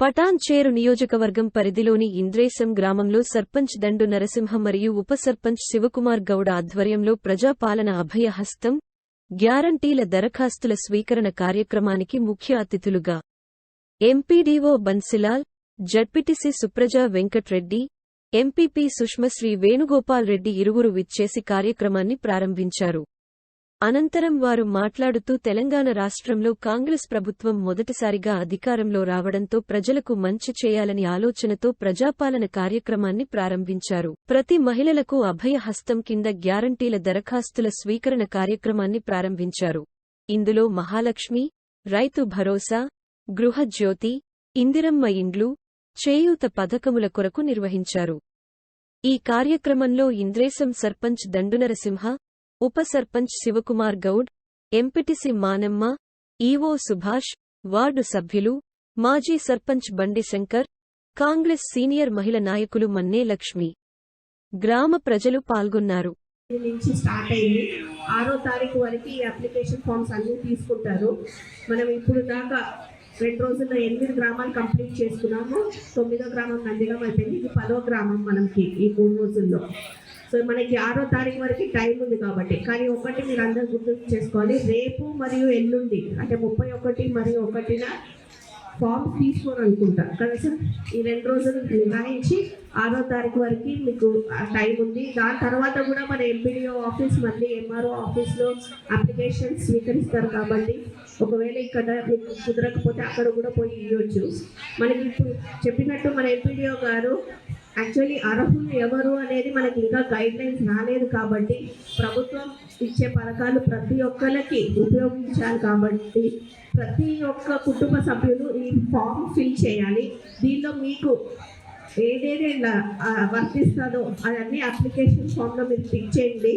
పటాన్చేరు నియోజకవర్గం పరిధిలోని ఇంద్రేశం గ్రామంలో సర్పంచ్ దండు నరసింహ మరియు ఉప సర్పంచ్ శివకుమార్ గౌడ ఆధ్వర్యంలో ప్రజాపాలన అభయ హస్తం గ్యారంటీల దరఖాస్తుల స్వీకరణ కార్యక్రమానికి ముఖ్య అతిథులుగా MPDO Bansilal ZPTC Supraja Venkatreddy MPP Sushmasri Venugopal Reddy ఇరువురు విచ్చేసి కార్యక్రమాన్ని ప్రారంభించారు. అనంతరం వారు మాట్లాడుతూ తెలంగాణ రాష్ట్రంలో కాంగ్రెస్ ప్రభుత్వం మొదటిసారిగా అధికారంలో రావడంతో ప్రజలకు మంచి చేయాలని ఆలోచనతో ప్రజాపాలన కార్యక్రమాన్ని ప్రారంభించారు. ప్రతి మహిళలకు అభయ హస్తం కింద గ్యారంటీల దరఖాస్తుల స్వీకరణ కార్యక్రమాన్ని ప్రారంభించారు. ఇందులో మహాలక్ష్మి రైతు భరోసా గృహజ్యోతి ఇందిరమ్మ ఇండ్లు చేయూత పథకముల కొరకు నిర్వహించారు. ఈ కార్యక్రమంలో ఇంద్రేశం సర్పంచ్ దండునరసింహ ఉప sarpanch Shivakumar Goud MPTC Manamma EO Subhash ward సభ్యులు మాజీ సర్పంచ్ బండి శంకర్ కాంగ్రెస్ సీనియర్ మహిళ నాయకులు మన్నే లక్ష్మి. గ్రామ ప్రజలు పాల్గొన్నారు. నుంచి స్టార్ట్ అయింది. ఆరో తారీఖు వరకు ఈ అప్లికేషన్ ఫామ్స్ అన్ని తీసుకుంటారు. మనం ఇప్పుడు దాకా రెండు రోజుల్లో ఎనిమిది గ్రామాలు కంప్లీట్ చేసుకున్నాము. తొమ్మిదో గ్రామం నందిగా అయిపోయింది. ఇది పదో గ్రామం మనకి ఈ మూడు రోజుల్లో. సో మనకి ఆరో తారీఖు వరకు టైం ఉంది కాబట్టి. కానీ ఒకటి మీరు అందరూ గుర్తు చేసుకోవాలి. రేపు మరియు ఎల్లుండి అంటే ముప్పై ఒకటి మరియు ఒకటిన ఫామ్ తీసుకోరు అనుకుంటా కదా సార్ ఈ రెండు రోజులు మినహాయించి ఆరో తారీఖు వరకు మీకు ఆ టైం ఉంది. దాని తర్వాత కూడా మన ఎంపీడీఓ ఆఫీస్ మళ్ళీ ఎంఆర్ఓ ఆఫీస్లో అప్లికేషన్ స్వీకరిస్తారు కాబట్టి ఒకవేళ ఇక్కడ మీకు కుదరకపోతే అక్కడ కూడా పోయి ఇవ్వచ్చు మనకి ఇప్పుడు చెప్పినట్టు మన ఎంపీడీఓ గారు యాక్చువల్లీ అర్హులు ఎవరు అనేది మనకి ఇంకా గైడ్ లైన్స్ రాలేదు కాబట్టి ప్రభుత్వం ఇచ్చే పథకాలు ప్రతి ఒక్కరికి ఉపయోగించాలి కాబట్టి ప్రతి ఒక్క కుటుంబ సభ్యులు ఈ ఫామ్ ఫిల్ చేయాలి. దీనిలో మీకు ఏదేదైనా వర్తిస్తుందో అవన్నీ అప్లికేషన్ ఫామ్లో మీరు పిక్ చేయండి.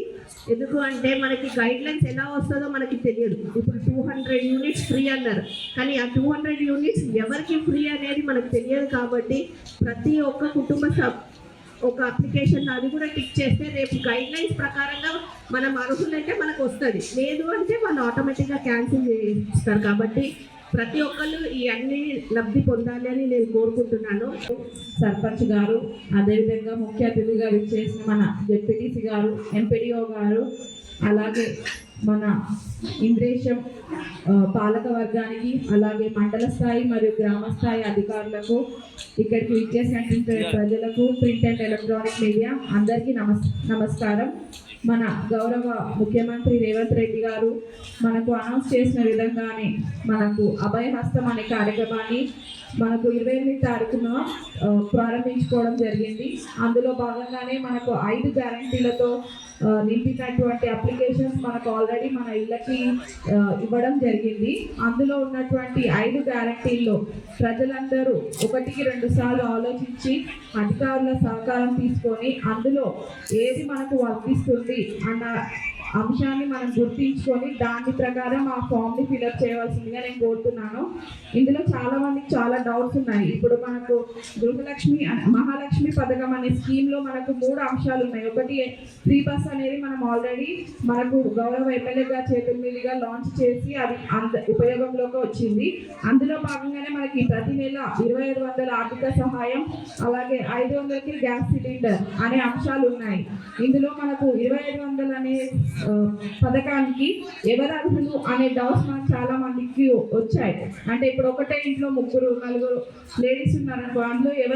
ఎందుకు అంటే మనకి గైడ్ లైన్స్ ఎలా వస్తుందో మనకి తెలియదు. ఇప్పుడు టూ హండ్రెడ్ యూనిట్స్ ఫ్రీ అన్నారు. కానీ ఆ టూ హండ్రెడ్ యూనిట్స్ ఎవరికి ఫ్రీ అనేది మనకు తెలియదు కాబట్టి ప్రతి ఒక్క కుటుంబ సభ ఒక అప్లికేషన్ అది కూడా టిక్ చేస్తే రేపు గైడ్ లైన్స్ ప్రకారంగా మనం అర్హులైతే మనకు వస్తుంది. లేదు అంటే వాళ్ళు ఆటోమేటిక్గా క్యాన్సిల్ చేస్తారు కాబట్టి ప్రతి ఒక్కళ్ళు ఈ అన్ని లబ్ధి పొందాలి అని నేను కోరుకుంటున్నాను. సర్పంచ్ గారు అదేవిధంగా ముఖ్య అతిథిగా విచ్చేసిన మన జెడ్పీటీసీ గారు ఎంపీడీఓ గారు అలాగే మన ఇంద్రేశం పాలక వర్గానికి అలాగే మండల స్థాయి మరియు గ్రామ స్థాయి అధికారులకు ఇక్కడికి విచ్చేసినటువంటి ప్రజలకు ప్రింట్ అండ్ ఎలక్ట్రానిక్ మీడియా అందరికీ నమస్ నమస్కారం. మన గౌరవ ముఖ్యమంత్రి రేవంత్ రెడ్డి గారు మనకు అనౌన్స్ చేసిన విధంగానే మనకు అభయహస్తం అనే కార్యక్రమాన్ని మనకు ఇరవై ఎనిమిది తారీఖున ప్రారంభించుకోవడం జరిగింది. అందులో భాగంగానే మనకు ఐదు గ్యారంటీలతో నింపినటువంటి అప్లికేషన్స్ మనకు ఆల్రెడీ మన ఇళ్ళకి ఇవ్వడం జరిగింది. అందులో ఉన్నటువంటి ఐదు గ్యారంటీల్లో ప్రజలందరూ ఒకటికి రెండు సార్లు ఆలోచించి అధికారుల సహకారం తీసుకొని అందులో ఏది మనకు వర్తిస్తుంది అన్న అంశాన్ని మనం గుర్తించుకొని దాని ప్రకారం ఆ ఫామ్ని ఫిలప్ చేయవలసిందిగా నేను కోరుతున్నాను. ఇందులో చాలా మందికి చాలా డౌట్స్ ఉన్నాయి. ఇప్పుడు మనకు గృహలక్ష్మి మహాలక్ష్మి పథకం అనే స్కీమ్లో మనకు మూడు అంశాలు ఉన్నాయి. ఒకటి ఫ్రీ బస్ అనేది మనం ఆల్రెడీ మనకు గౌరవ ఎమ్మెల్యే గారి చేతుల మీదుగా లాంచ్ చేసి అది అంద ఉపయోగంలోకి వచ్చింది. అందులో భాగంగానే మనకి ప్రతి నెల ఇరవై ఐదు వందల ఆర్థిక సహాయం అలాగే ఐదు వందలకి గ్యాస్ సిలిండర్ అనే అంశాలు ఉన్నాయి. ఇందులో మనకు ఇరవై ఐదు వందలు అనే పథకానికి ఎవరు అర్హులు అనే డౌట్స్ మనకు చాలా మందికి వచ్చాయి. అంటే ఇప్పుడు ఒకటే ఇంట్లో ముగ్గురు నలుగురు లేడీస్ ఉన్నారనుకో అందులో ఎవరు